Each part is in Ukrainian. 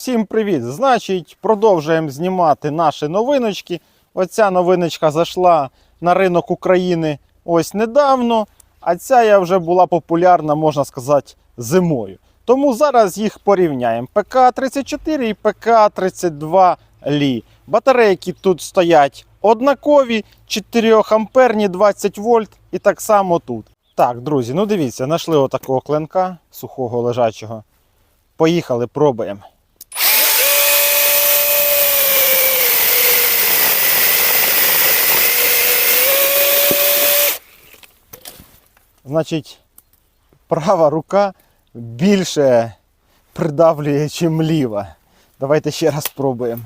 Всім привіт! Значить, продовжуємо знімати наші новиночки. Оця новиночка зайшла на ринок України ось недавно, а ця я вже була популярна, можна сказати, зимою. Тому зараз їх порівняємо. ПК-34 і ПК-32 Лі. Батарейки тут стоять однакові, 4 амперні 20 вольт і так само тут. Так, друзі, ну дивіться, знайшли отакого клинка сухого лежачого. Поїхали, пробуємо. Значить, права рука більше придавлює, ніж ліва. Давайте ще раз спробуємо.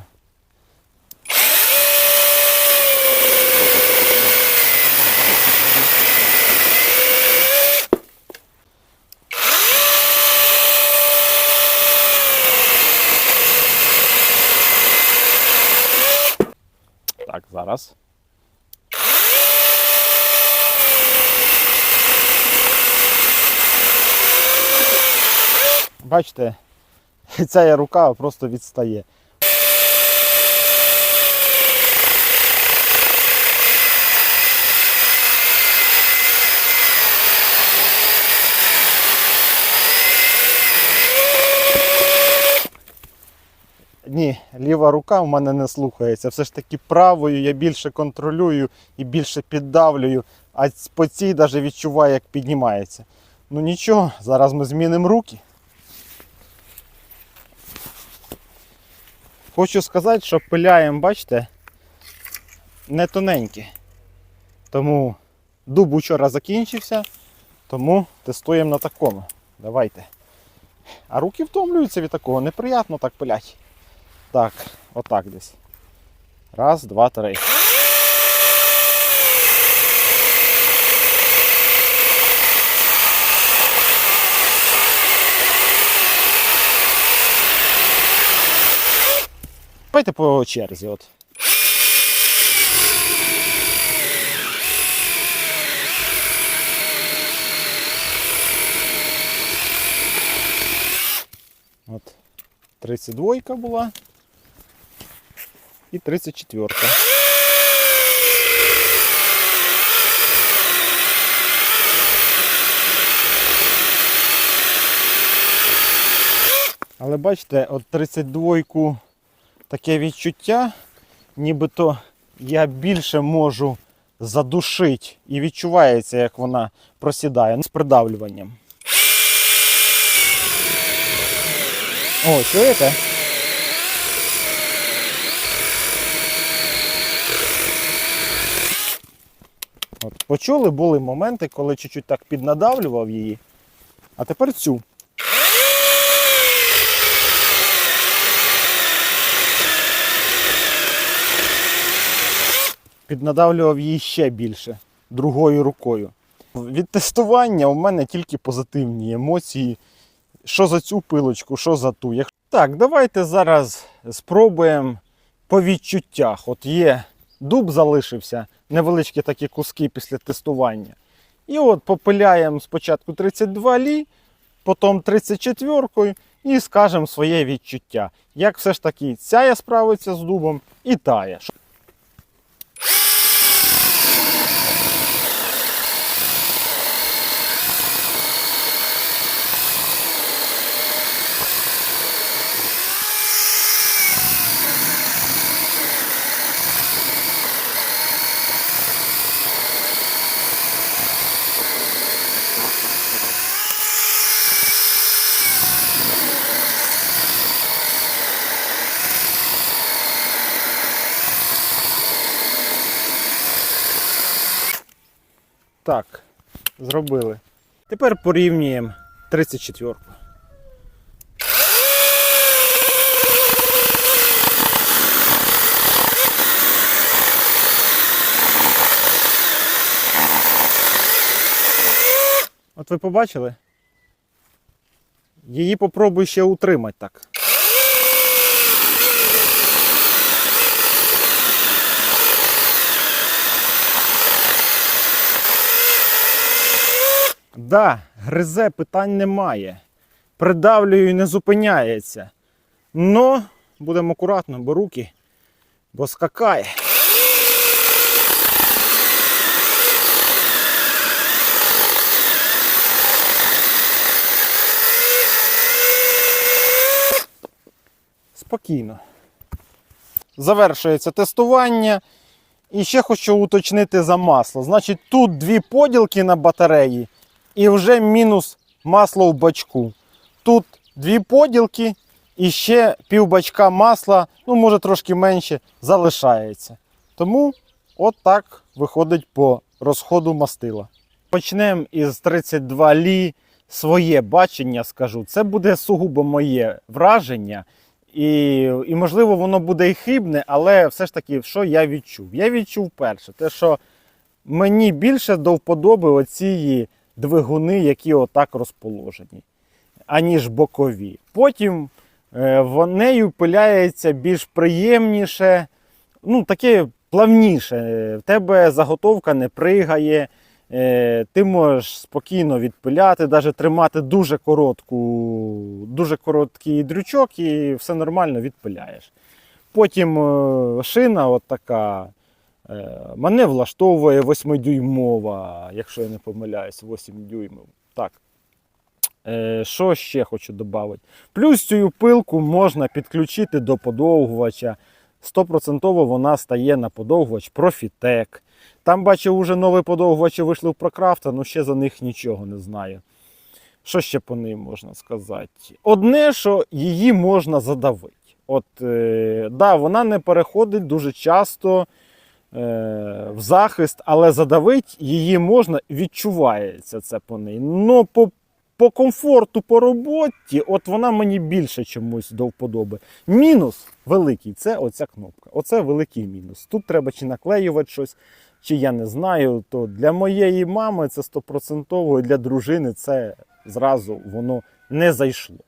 Так, зараз. Бачите, ця рука просто відстає. Ні, ліва рука в мене не слухається. Все ж таки правою я більше контролюю і більше піддавлюю, а по цій навіть відчуваю, як піднімається. Ну нічого, зараз ми змінимо руки. Хочу сказати, що пиляємо, бачите, не тоненькі. Тому дуб учора закінчився, тому тестуємо на такому. Давайте. А руки втомлюються від такого, неприємно так пилять. Так, отак десь. Раз, два, три. Давайте по черзі. От. От 32 була і 34. Але бачите, от 32 таке відчуття, нібито я більше можу задушити і відчувається, як вона просідає з придавлюванням. О, чуєте? От, почули, були моменти, коли чуть-чуть так піднадавлював її. А тепер цю. Піднадавлював її ще більше другою рукою. Від тестування у мене тільки позитивні емоції. Що за цю пилочку, що за ту. Так, давайте зараз спробуємо по відчуттях. От є дуб залишився, невеличкі такі куски після тестування. І от попиляємо спочатку 32 лі, потім 34 і скажемо своє відчуття. Як все ж таки ця справиться з дубом і тая. Так, зробили. Тепер порівнюємо 34. От ви побачили? Її попробуй ще утримати так. Да, гризе питань немає. Придавлюю і не зупиняється. Но будемо акуратно, бо руки, бо скакає. Спокійно. Завершується тестування. І ще хочу уточнити за масло. Значить, тут дві поділки на батареї і вже мінус масло в бачку. Тут дві поділки і ще пів бачка масла, ну може трошки менше, залишається. Тому от виходить по розходу мастила. Почнемо із 32 лі. Своє бачення скажу. Це буде сугубо моє враження. І, і можливо, воно буде і хибне, але все ж таки, що я відчув? Я відчув перше, те, що мені більше до вподоби оці двигуни, які отак розположені, аніж бокові. Потім е, в нею пиляється більш приємніше, ну таке плавніше. В тебе заготовка не пригає. Е, Ти можеш спокійно відпиляти, навіть тримати дуже коротку, дуже короткий дрючок і все нормально відпиляєш. Потім е, шина от така, мене влаштовує 8-дюймова, якщо я не помиляюсь, 8 дюймів. Так. Е, Що ще хочу додати? Плюс цю пилку можна підключити до подовгувача. 100% вона стає на подовгувач Profitec. Там бачив, уже нові подовгувачі вийшли в Прокрафта, але ще за них нічого не знаю. Що ще по ним можна сказати? Одне, що її можна задавити. От, е, да, вона не переходить дуже часто е, в захист, але задавити її можна, відчувається це по неї. Но по, по комфорту по роботі, от вона мені більше чомусь до вподоби. Мінус великий це оця кнопка. Оце великий мінус. Тут треба чи наклеювати щось, чи я не знаю. То для моєї мами це стопроцентово, і для дружини це зразу воно не зайшло.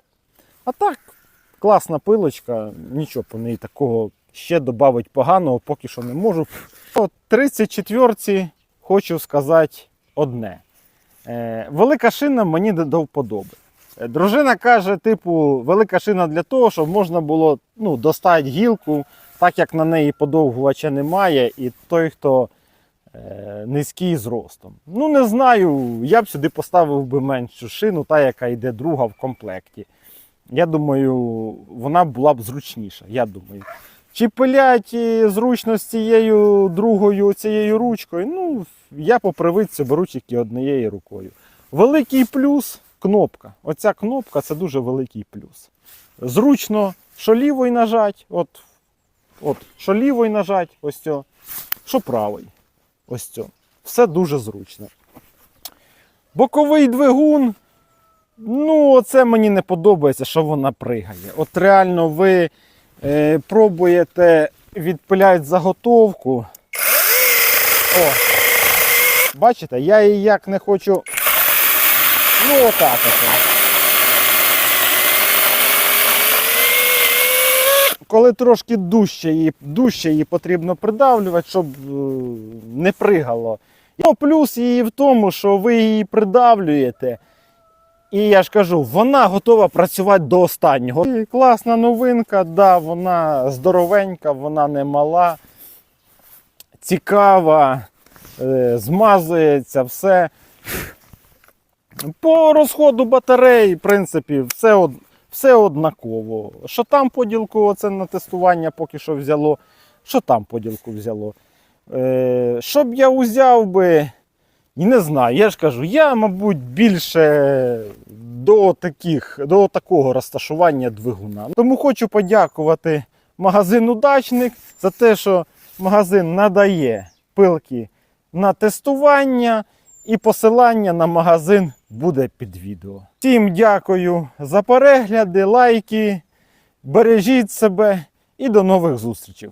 А так, класна пилочка, нічого по неї такого ще додати поганого, поки що не можу. О 34-ці хочу сказати одне. Е, велика шина мені до вподоби. Е, Дружина каже, типу, велика шина для того, щоб можна було ну, достати гілку, так як на неї подовгувача немає, і той, хто е, низький зростом. Ну, не знаю, я б сюди поставив би меншу шину, та, яка йде друга в комплекті. Я думаю, вона була б зручніша. Я думаю. Чи е, зручно з цією другою цією ручкою? Ну, я по привичці беру тільки однією рукою. Великий плюс кнопка. Оця кнопка це дуже великий плюс. Зручно, що лівою нажать, от, от, що лівою нажать, ось цьо, що правою. Ось цьо. Все дуже зручно. Боковий двигун. Ну, оце мені не подобається, що вона пригає. От реально ви пробуєте відпиляти заготовку. О, бачите, я її як не хочу. Ну, отак от. Коли трошки дужче її, дужче її потрібно придавлювати, щоб е, не пригало. Ну, плюс її в тому, що ви її придавлюєте. І я ж кажу, вона готова працювати до останнього. І класна новинка, да, вона здоровенька, вона не мала, цікава, е, змазується, все. По розходу батареї, в принципі, все, все однаково. Що там поділку оце на тестування поки що взяло, що там поділку взяло. Е, б я узяв би, і не знаю, я ж кажу, я, мабуть, більше до, таких, до такого розташування двигуна. Тому хочу подякувати магазину Дачник за те, що магазин надає пилки на тестування, і посилання на магазин буде під відео. Всім дякую за перегляди, лайки. Бережіть себе і до нових зустрічей.